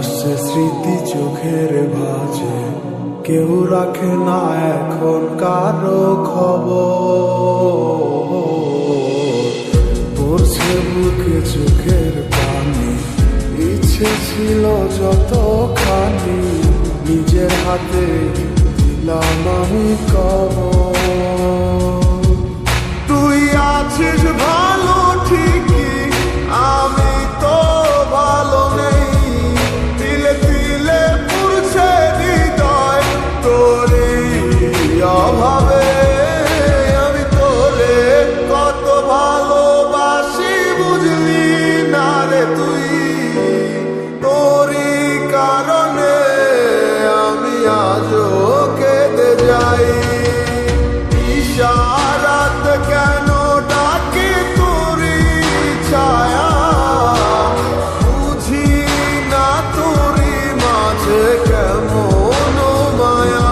ভাসছে স্মৃতি চোখের ভাজে। কেউ রাখে না এখন কারও খবর। বুকে চোখের পানি। ইচ্ছে ছিল যতখানি। নিজের হাতে দিলাম আমি কবর। কেমন মায়া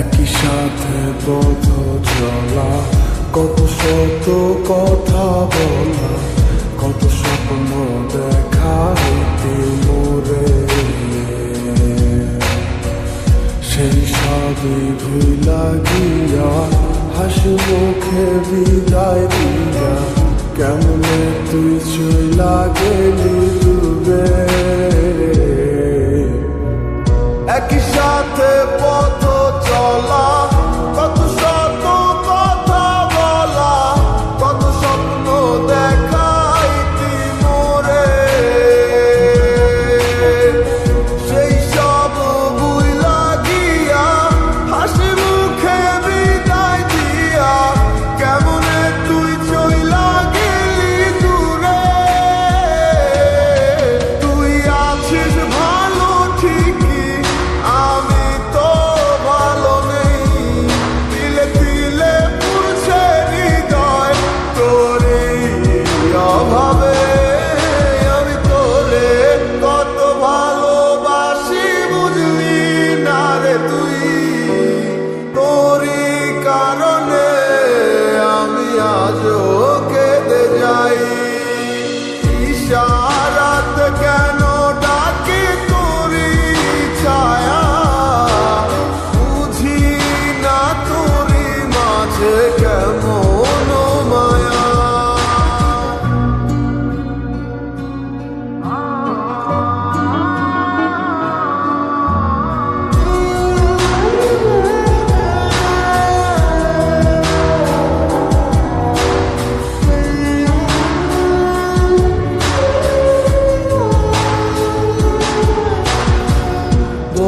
একই সাথে পথ চলা কত শত কথা বলা কত স্বপ্ন দেখা মোরে। সেই সবই ভুলা গিয়া হাসি মুখে বিদায় দিয়া কেমনে তুই চলা গেলি?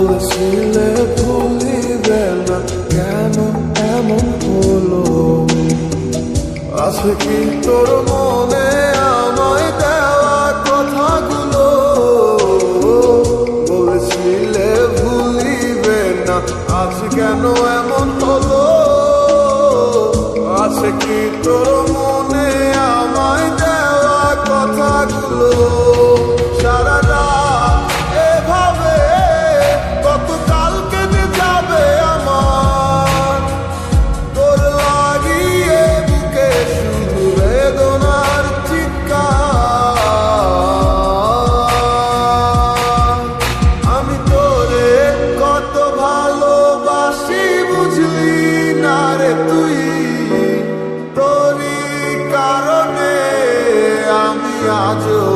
বলেছিলে ভুলিবে না কেন এমন হলো? আছে কি তোর মনে not do.